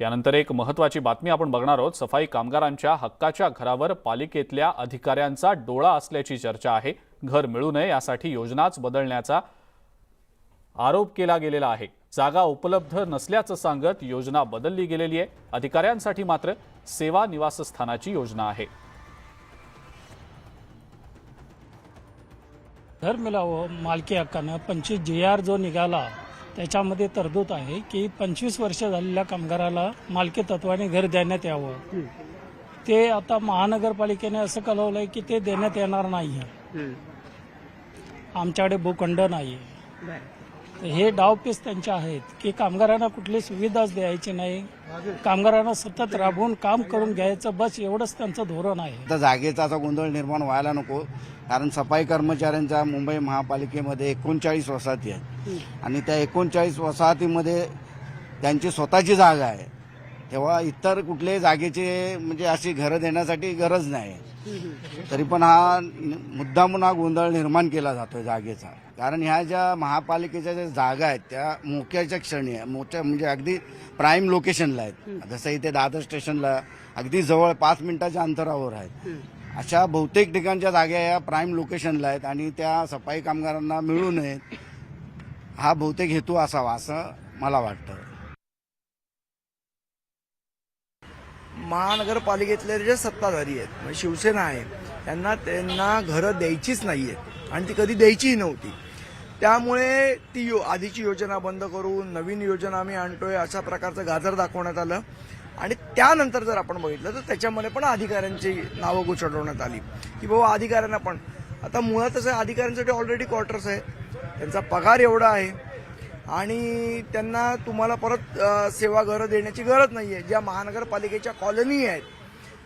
यानंतर एक महत्त्वाची बातमी आपण बघणार आहोत. सफाई कामगारांच्या हक्काच्या घरावर पालिकेतल्या अधिकाऱ्यांचा डोळा असल्याची चर्चा आहे. घर मिळू नये यासाठी योजनाच बदलण्याचा आरोप केला गेलेला आहे. जागा उपलब्ध नसल्याचं सांगत योजना बदलली गेलेली आहे. अधिकाऱ्यांसाठी मात्र सेवा निवासस्थानाची योजना आहे. घर मिळावं मालकी हक्कानं पंचवीस जी आर जो निघाला त्याच्यामध्ये तरतूद आहे की पंचवीस वर्ष झालेल्या कामगाराला मालकी तत्वाने घर देण्यात यावं. ते आता महानगरपालिकेने असं कळवलंय की ते देण्यात येणार नाही आमच्याकडे भूखंड नाही हे डावपेच त्यांचे आहेत. की कामगारांना कुठली सुविधाच द्यायची नाही. कामगारांना सतत राबवून काम करून घ्यायचं बस एवढंच त्यांचं धोरण आहे. आता जागेचा असा गोंधळ निर्माण व्हायला नको. कारण सफाई कर्मचाऱ्यांच्या मुंबई महापालिकेमध्ये एकोणचाळीस वसाहती आहेत. आणि त्या एकोणचाळीस वसाहतीमध्ये त्यांची स्वतःची जागा आहे. तेव्हा इतर कुठल्याही जागेचे म्हणजे अशी घरं देण्यासाठी गरज नाही. तरी पण हा मुद्दामून हा गोंधळ निर्माण केला जातो जागेचा. कारण ह्या ज्या महापालिकेच्या ज्या जागा आहेत त्या मोक्याच्या क्षणी आहे. मोठ्या म्हणजे अगदी प्राईम लोकेशनला आहेत. जसं इथे दादर स्टेशनला अगदी जवळ पाच मिनिटाच्या अंतरावर आहेत. अशा बहुतेक ठिकाणच्या जागा या प्राईम लोकेशनला आहेत आणि त्या सफाई कामगारांना मिळू नयेत. हा बहुतेक हेतू असावा असं मला वाटतं. महानगरपालिकेतले जे सत्ताधारी आहेत म्हणजे शिवसेना आहे त्यांना त्यांना घरं द्यायचीच नाही आहेत आणि ती कधी द्यायचीही नव्हती. त्यामुळे ती यो आधीची योजना बंद करून नवीन योजना आम्ही आणतोय अशा प्रकारचं गाजर दाखवण्यात आलं. आणि त्यानंतर जर आपण बघितलं तर त्याच्यामध्ये पण अधिकाऱ्यांची नावं गुचडवण्यात आली. की बाबा अधिकाऱ्यांना पण. आता मुळातच आहे, अधिकाऱ्यांसाठी ऑलरेडी क्वार्टर्स आहे. त्यांचा पगार एवढा आहे. आणि त्यांना तुम्हाला परत सेवा घरं देण्याची गरज नाही आहे ज्या महानगरपालिकेच्या कॉलनी आहेत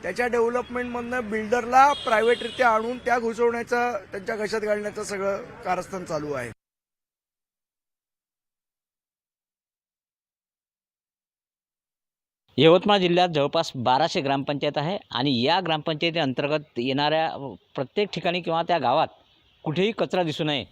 त्याच्या डेव्हलपमेंटमधनं बिल्डरला प्रायव्हेटरित्या आणून त्या घुसवण्याचं त्यांच्या घशात घालण्याचं सगळं कारस्थान चालू आहे. यवतमाळ जिल्ह्यात जवळपास बाराशे ग्रामपंचायत आहे आणि या ग्रामपंचायती अंतर्गत येणाऱ्या प्रत्येक ठिकाणी किंवा त्या गावात कुठेही कचरा दिसू नये